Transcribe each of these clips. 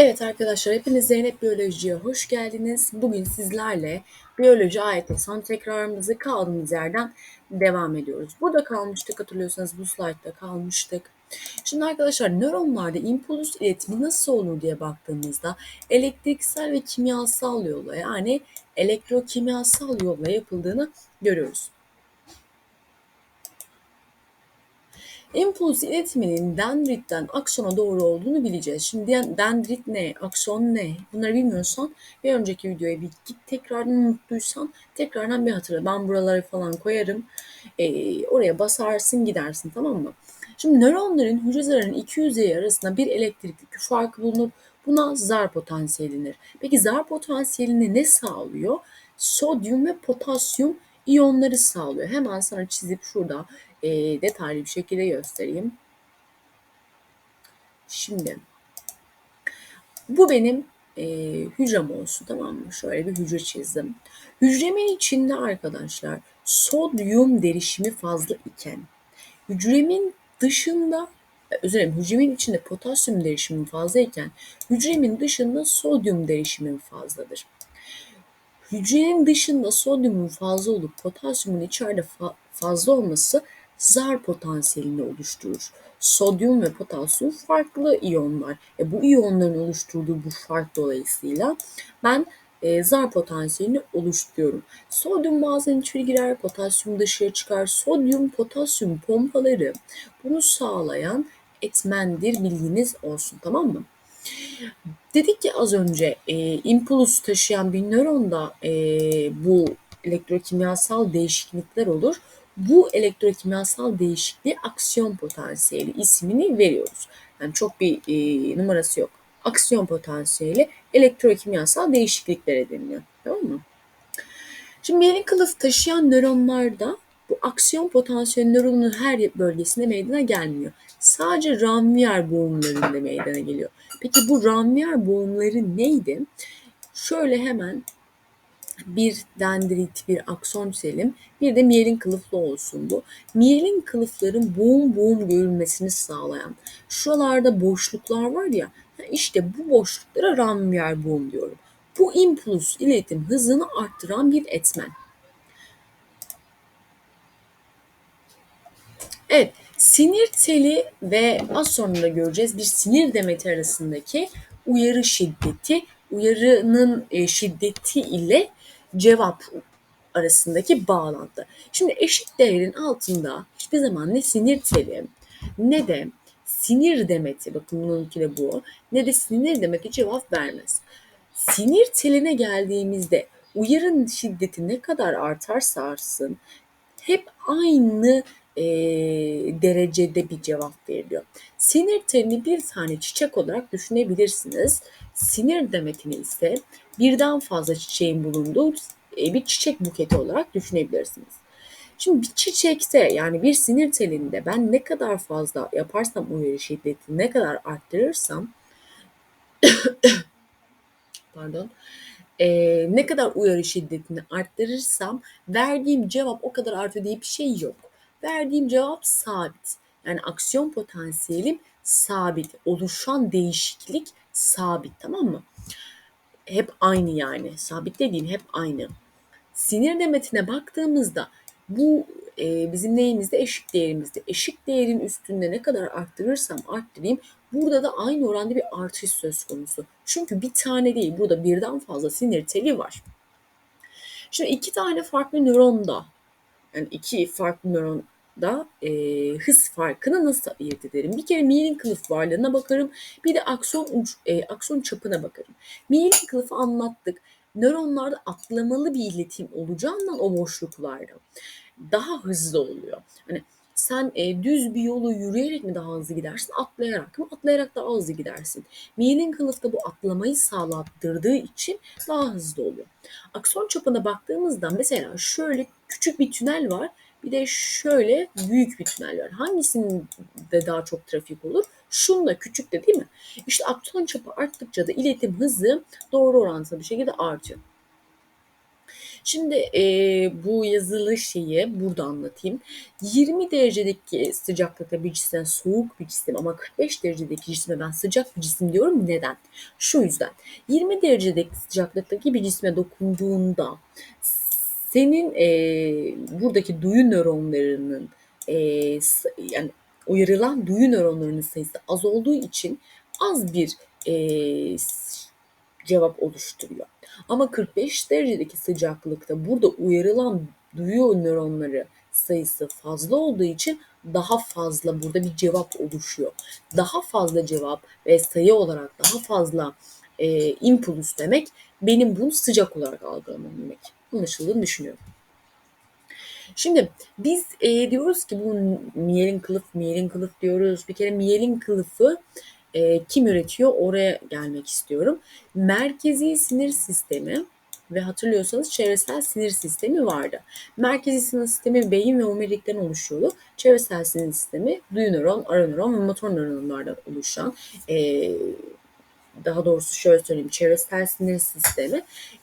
Evet arkadaşlar hepiniz Zeynep Biyoloji'ye hoş geldiniz. Bugün sizlerle biyoloji ayeti son tekrarımızı kaldığımız yerden devam ediyoruz. Burada kalmıştık hatırlıyorsanız bu slaytta kalmıştık. Şimdi arkadaşlar nöronlarda impuls iletimi nasıl olur diye baktığımızda elektriksel ve kimyasal yolla yani elektrokimyasal yolla yapıldığını görüyoruz. İmpuls iletiminin dendritten aksona doğru olduğunu bileceğiz. Şimdi dendrit ne, akson ne bunları bilmiyorsan bir önceki videoya bir git tekrardan unuttuysan tekrardan bir hatırla. Ben buraları falan koyarım. Ee, oraya basarsın gidersin tamam mı? Şimdi nöronların hücrelerin iki yüzeyi arasında bir elektrik yükü farkı bulunur. Buna zar potansiyeli denir. Peki zar potansiyelini ne sağlıyor? Sodyum ve potasyum iyonları sağlıyor. Hemen sana çizip şurada e, detaylı bir şekilde göstereyim. Şimdi bu benim e, hücrem olsun tamam mı? Şöyle bir hücre çizdim. Hücremin içinde arkadaşlar sodyum derişimi fazla iken hücremin dışında özür dilerim hücremin içinde potasyum derişimi fazla iken hücremin dışında sodyum derişimi fazladır. Hücrenin dışında sodyumun fazla olup potasyumun içeride fa fazla olması zar potansiyelini oluşturur. Sodyum ve potasyum farklı iyonlar. E, bu iyonların oluşturduğu bu fark dolayısıyla ben e, zar potansiyelini oluşturuyorum. Sodyum bazen içeri girer, potasyum dışarı çıkar. Sodyum potasyum pompaları bunu sağlayan etmendir bilginiz olsun tamam mı? Dedik ki az önce e, impuls taşıyan bir nöronda e, bu elektrokimyasal değişiklikler olur. Bu elektrokimyasal değişikliğe aksiyon potansiyeli ismini veriyoruz. Yani çok bir e, numarası yok. Aksiyon potansiyeli elektrokimyasal değişikliklere deniliyor. Tamam mı? Şimdi yeni kılıf taşıyan nöronlarda bu aksiyon potansiyeli nöronun her bölgesinde meydana gelmiyor. Sadece Ranvier boğumlarında meydana geliyor. Peki bu Ranvier boğumları neydi? Şöyle hemen bir dendrit, bir akson selim, bir de miyelin kılıflı olsun bu. Miyelin kılıfların boğum boğum görülmesini sağlayan, şuralarda boşluklar var ya, işte bu boşluklara Ranvier boğum diyorum. Bu impuls iletim hızını arttıran bir etmen. Evet, sinir teli ve az sonra da göreceğiz bir sinir demeti arasındaki uyarı şiddeti, uyarının e, şiddeti ile cevap arasındaki bağlantı. Şimdi eşit değerin altında hiçbir zaman ne sinir teli ne de sinir demeti, bakın bununki de bu, ne de sinir demeti cevap vermez. Sinir teline geldiğimizde uyarın şiddeti ne kadar artarsa artsın hep aynı e, derecede bir cevap veriliyor. Sinir telini bir tane çiçek olarak düşünebilirsiniz. Sinir demetini ise birden fazla çiçeğin bulunduğu e, bir çiçek buketi olarak düşünebilirsiniz. Şimdi bir çiçekte yani bir sinir telinde ben ne kadar fazla yaparsam uyarı şiddetini ne kadar arttırırsam pardon e, ne kadar uyarı şiddetini arttırırsam verdiğim cevap o kadar artıyor diye bir şey yok. Verdiğim cevap sabit. Yani aksiyon potansiyelim sabit. Oluşan değişiklik sabit tamam mı? Hep aynı yani. Sabit dediğim hep aynı. Sinir demetine baktığımızda bu e, bizim neyimizde eşik değerimizde. Eşik değerin üstünde ne kadar arttırırsam arttırayım burada da aynı oranda bir artış söz konusu. Çünkü bir tane değil burada birden fazla sinir teli var. Şimdi iki tane farklı nöronda yani iki farklı nöronda e, hız farkını nasıl ayırt ederim? Bir kere miyelin kılıf varlığına bakarım. Bir de akson uç, e, akson çapına bakarım. Miyelin kılıfı anlattık. Nöronlarda atlamalı bir iletim olacağından o boşluklarda daha hızlı oluyor. Hani sen e, düz bir yolu yürüyerek mi daha hızlı gidersin, atlayarak mı? Atlayarak daha hızlı gidersin. Miyelin kılıfta bu atlamayı sağlattırdığı için daha hızlı oluyor. Akson çapına baktığımızda mesela şöyle küçük bir tünel var. Bir de şöyle büyük bir tünel var. Hangisinde daha çok trafik olur? Şunda küçük de değil mi? İşte akson çapı arttıkça da iletim hızı doğru orantılı bir şekilde artıyor. Şimdi e, bu yazılı şeyi burada anlatayım. 20 derecedeki sıcaklıkta bir cisme soğuk bir cisim ama 45 derecedeki cisme ben sıcak bir cisim diyorum. Neden? Şu yüzden. 20 derecedeki sıcaklıktaki bir cisme dokunduğunda senin e, buradaki duyu nöronlarının e, yani uyarılan duyu nöronlarının sayısı az olduğu için az bir e, cevap oluşturuyor. Ama 45 derecedeki sıcaklıkta burada uyarılan duyu nöronları sayısı fazla olduğu için daha fazla burada bir cevap oluşuyor. Daha fazla cevap ve sayı olarak daha fazla e, impuls demek benim bunu sıcak olarak algılamam demek. Anlaşıldığını düşünüyorum. Şimdi biz e, diyoruz ki bu miyelin kılıf, miyelin kılıf diyoruz. Bir kere miyelin kılıfı e, kim üretiyor? Oraya gelmek istiyorum. Merkezi sinir sistemi ve hatırlıyorsanız çevresel sinir sistemi vardı. Merkezi sinir sistemi beyin ve omurilikten oluşuyordu. Çevresel sinir sistemi duyu nöron, ara nöron ve motor nöronlardan oluşan e, daha doğrusu şöyle söyleyeyim çevresel sinir sistemi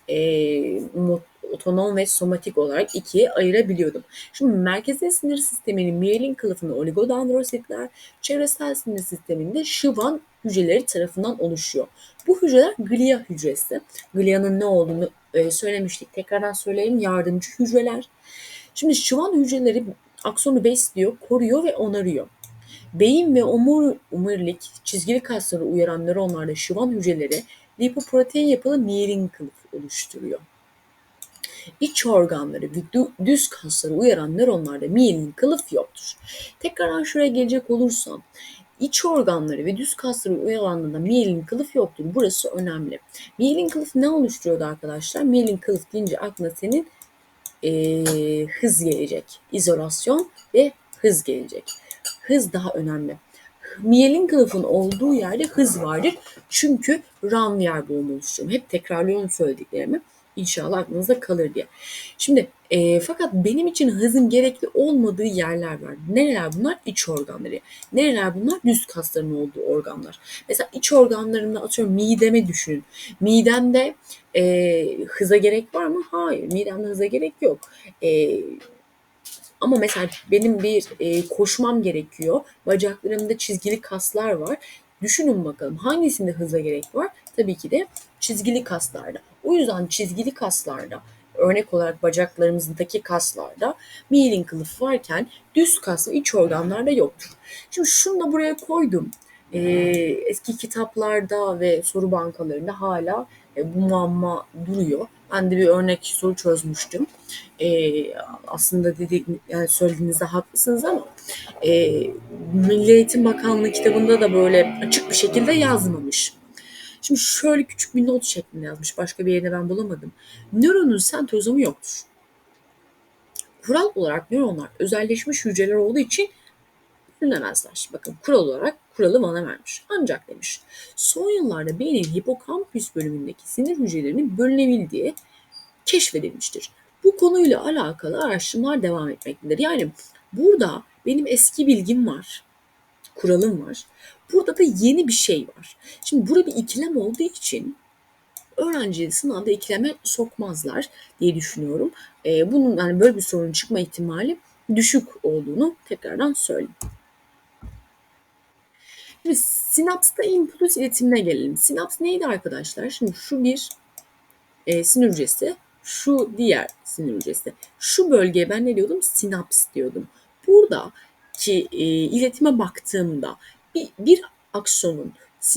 e, otonom ve somatik olarak ikiye ayırabiliyordum. Şimdi merkezi sinir sisteminin miyelin kılıfında oligodendrositler, çevresel sinir sisteminde şıvan hücreleri tarafından oluşuyor. Bu hücreler glia hücresi. Glia'nın ne olduğunu e, söylemiştik. Tekrardan söyleyeyim yardımcı hücreler. Şimdi şıvan hücreleri aksonu besliyor, koruyor ve onarıyor. Beyin ve omur, omurilik çizgili kasları uyaran nöronlarda şıvan hücreleri lipoprotein yapılı miyelin kılıfı oluşturuyor. İç organları ve düz kasları uyaran nöronlarda miyelin kılıf yoktur. Tekrardan şuraya gelecek olursam iç organları ve düz kasları uyaranlarında miyelin kılıf yoktur. Burası önemli. Miyelin kılıf ne oluşturuyordu arkadaşlar? Miyelin kılıf deyince aklına senin e, hız gelecek. İzolasyon ve hız gelecek. Hız daha önemli. Miyelin kılıfın olduğu yerde hız vardır. Çünkü Ranvier boğumu oluşturuyorum. Hep tekrarlıyorum söylediklerimi. İnşallah aklınızda kalır diye. Şimdi e, fakat benim için hızın gerekli olmadığı yerler var. Nereler bunlar? İç organları. Nereler bunlar? Düz kasların olduğu organlar. Mesela iç organlarında atıyorum mideme düşünün. Midemde e, hıza gerek var mı? Hayır. Midemde hıza gerek yok. E, ama mesela benim bir e, koşmam gerekiyor. Bacaklarımda çizgili kaslar var. Düşünün bakalım hangisinde hıza gerek var? Tabii ki de çizgili kaslarda. O yüzden çizgili kaslarda örnek olarak bacaklarımızdaki kaslarda miyelin kılıfı varken düz kas ve iç organlarda yoktur. Şimdi şunu da buraya koydum. Ee, eski kitaplarda ve soru bankalarında hala e, bu muamma duruyor. Ben de bir örnek soru çözmüştüm. Ee, aslında dedik, yani söylediğinizde haklısınız ama e, Milli Eğitim Bakanlığı kitabında da böyle açık bir şekilde yazmamış. Şimdi şöyle küçük bir not şeklinde yazmış. Başka bir yerine ben bulamadım. Nöronun sentrozomu yoktur. Kural olarak nöronlar özelleşmiş hücreler olduğu için bölünemezler. Bakın kural olarak kuralı bana vermiş. Ancak demiş son yıllarda beynin hipokampüs bölümündeki sinir hücrelerinin bölünebildiği keşfedilmiştir. Bu konuyla alakalı araştırmalar devam etmektedir. Yani burada benim eski bilgim var, kuralım var. Burada da yeni bir şey var. Şimdi burada bir ikilem olduğu için öğrenciyi sınavda ikileme sokmazlar diye düşünüyorum. Ee, bunun yani böyle bir sorun çıkma ihtimali düşük olduğunu tekrardan söyleyeyim. Şimdi sinapsta impuls iletimine gelelim. Sinaps neydi arkadaşlar? Şimdi şu bir e, sinir hücresi, şu diğer sinir hücresi. Şu bölgeye ben ne diyordum? Sinaps diyordum. Burada ki e, iletime baktığımda bir, bir aksonun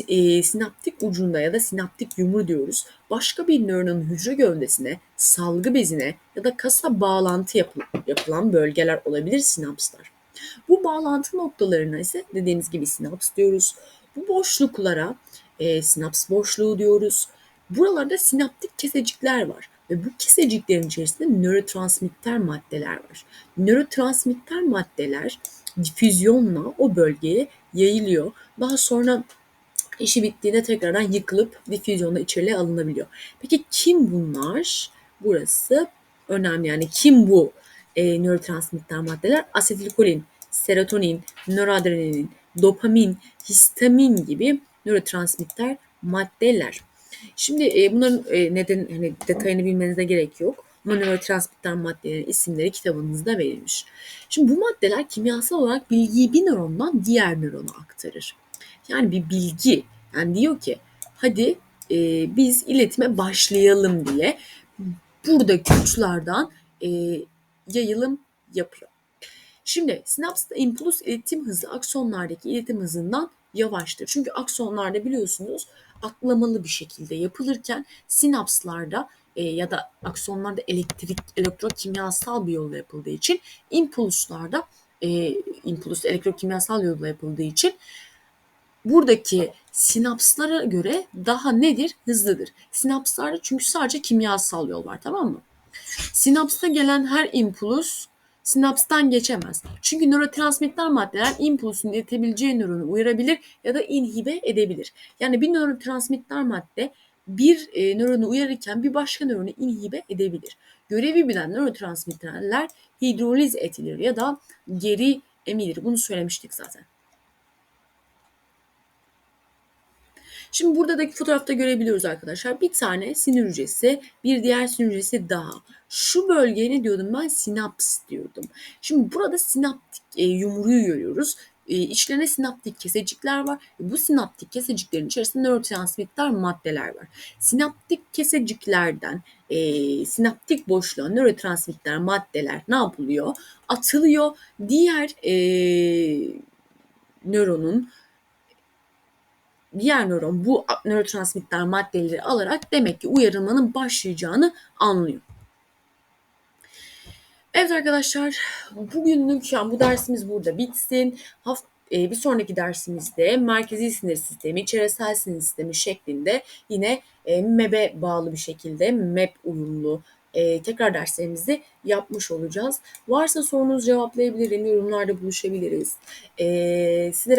e, sinaptik ucunda ya da sinaptik yumru diyoruz. Başka bir nöronun hücre gövdesine, salgı bezine ya da kasa bağlantı yapı, yapılan bölgeler olabilir sinapslar. Bu bağlantı noktalarına ise dediğimiz gibi sinaps diyoruz. Bu boşluklara e, sinaps boşluğu diyoruz. Buralarda sinaptik kesecikler var ve bu keseciklerin içerisinde nörotransmitter maddeler var. Nörotransmitter maddeler difüzyonla o bölgeye yayılıyor. Daha sonra işi bittiğinde tekrardan yıkılıp difüzyonla içeriye alınabiliyor. Peki kim bunlar? Burası önemli. Yani kim bu e, nörotransmitter maddeler? Asetilkolin, serotonin, noradrenalin, dopamin, histamin gibi nörotransmitter maddeler. Şimdi e, bunların e, neden hani detayını bilmenize gerek yok. Ama nörotransmitter maddelerin isimleri kitabınızda verilmiş. Şimdi bu maddeler kimyasal olarak bilgiyi bir nörondan diğer nörona aktarır. Yani bir bilgi. Yani diyor ki hadi e, biz iletime başlayalım diye buradaki uçlardan e, yayılım yapıyor. Şimdi sinapsta impuls iletim hızı aksonlardaki iletim hızından yavaştır. Çünkü aksonlarda biliyorsunuz atlamalı bir şekilde yapılırken sinapslarda e, ya da aksonlarda elektrik elektrokimyasal bir yolla yapıldığı için impulslarda e, impuls elektrokimyasal yolla yapıldığı için buradaki sinapslara göre daha nedir? Hızlıdır. Sinapslarda çünkü sadece kimyasal yol var tamam mı? Sinapsta gelen her impuls sinapstan geçemez. Çünkü nörotransmitter maddeler impulsun iletebileceği nöronu uyarabilir ya da inhibe edebilir. Yani bir nörotransmitter madde bir e, nöronu uyarırken bir başka nöronu inhibe edebilir. Görevi bilen nörotransmitterler hidroliz edilir ya da geri emilir. Bunu söylemiştik zaten. Şimdi buradaki fotoğrafta görebiliyoruz arkadaşlar. Bir tane sinir hücresi, bir diğer sinir hücresi daha. Şu bölgeye ne diyordum ben? Sinaps diyordum. Şimdi burada sinaptik e, yumruğu görüyoruz. E, içlerine sinaptik kesecikler var. E, bu sinaptik keseciklerin içerisinde nörotransmitter maddeler var. Sinaptik keseciklerden e, sinaptik boşluğa nörotransmitter maddeler ne yapılıyor? Atılıyor. Diğer e, nöronun diğer nöron bu nörotransmitter maddeleri alarak demek ki uyarılmanın başlayacağını anlıyor. Evet arkadaşlar bugünlük yani bu dersimiz burada bitsin. Haft e, bir sonraki dersimizde merkezi sinir sistemi, çevresel sinir sistemi şeklinde yine e, MEB'e bağlı bir şekilde MEB uyumlu e, tekrar derslerimizi yapmış olacağız. Varsa sorunuz cevaplayabilirim, yorumlarda buluşabiliriz. E, sizlere